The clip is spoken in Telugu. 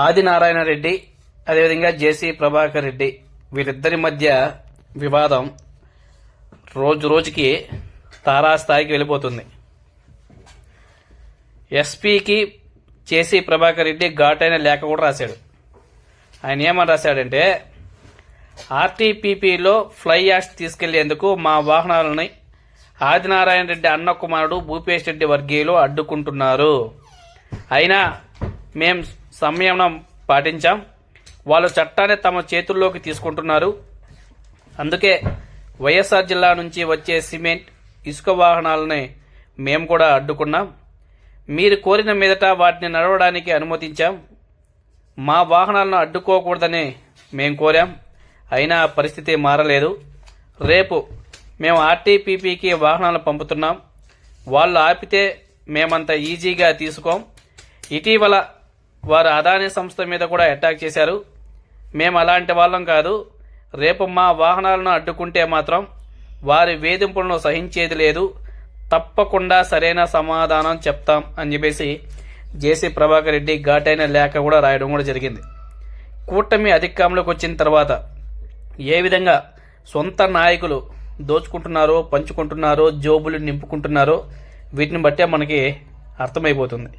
ఆదినారాయణ రెడ్డి అదేవిధంగా జేసీ ప్రభాకర్ రెడ్డి వీరిద్దరి మధ్య వివాదం రోజు రోజుకి తారాస్థాయికి వెళ్ళిపోతుంది. ఎస్పీకి చేసి ప్రభాకర్ రెడ్డి ఘాటైన లేఖ కూడా రాశాడు. ఆయన ఏమని రాశాడంటే ఆర్టీపీపీలో ఫ్లై యాష్ తీసుకెళ్ళేందుకు మా వాహనాలని ఆదినారాయణ రెడ్డి అన్న కుమారుడు భూపేష్ రెడ్డి వర్గీయులు అడ్డుకుంటున్నారు. అయినా మేం సంయమనం పాటించాం. వాళ్ళు చట్టాన్ని తమ చేతుల్లోకి తీసుకుంటున్నారు. అందుకే వైఎస్ఆర్ జిల్లా నుంచి వచ్చే సిమెంట్ ఇసుక వాహనాలని మేము కూడా అడ్డుకున్నాం. మీరు కోరిన మీదట వాటిని నడవడానికి అనుమతించాం. మా వాహనాలను అడ్డుకోకూడదని మేము కోరాం. అయినా ఆ పరిస్థితి మారలేదు. రేపు మేము ఆర్టీపీపీకి వాహనాలు పంపుతున్నాం. వాళ్ళు ఆపితే మేమంత ఈజీగా తీసుకోం. ఇటీవల వారు అదానీ సంస్థ మీద కూడా అటాక్ చేశారు. మేము అలాంటి వాళ్ళం కాదు. రేపు మా వాహనాలను అడ్డుకుంటే మాత్రం వారి వేధింపులను సహించేది లేదు. తప్పకుండా సరైన సమాధానం చెప్తాం అని చెప్పేసి జేసీ ప్రభాకర్ రెడ్డి ఘాటైన లేఖ కూడా రాయడం కూడా జరిగింది. కూటమి అధికారంలోకి వచ్చిన తర్వాత ఏ విధంగా సొంత నాయకులు దోచుకుంటున్నారో పంచుకుంటున్నారో జోబులు నింపుకుంటున్నారో వీటిని బట్టే మనకి అర్థమైపోతుంది.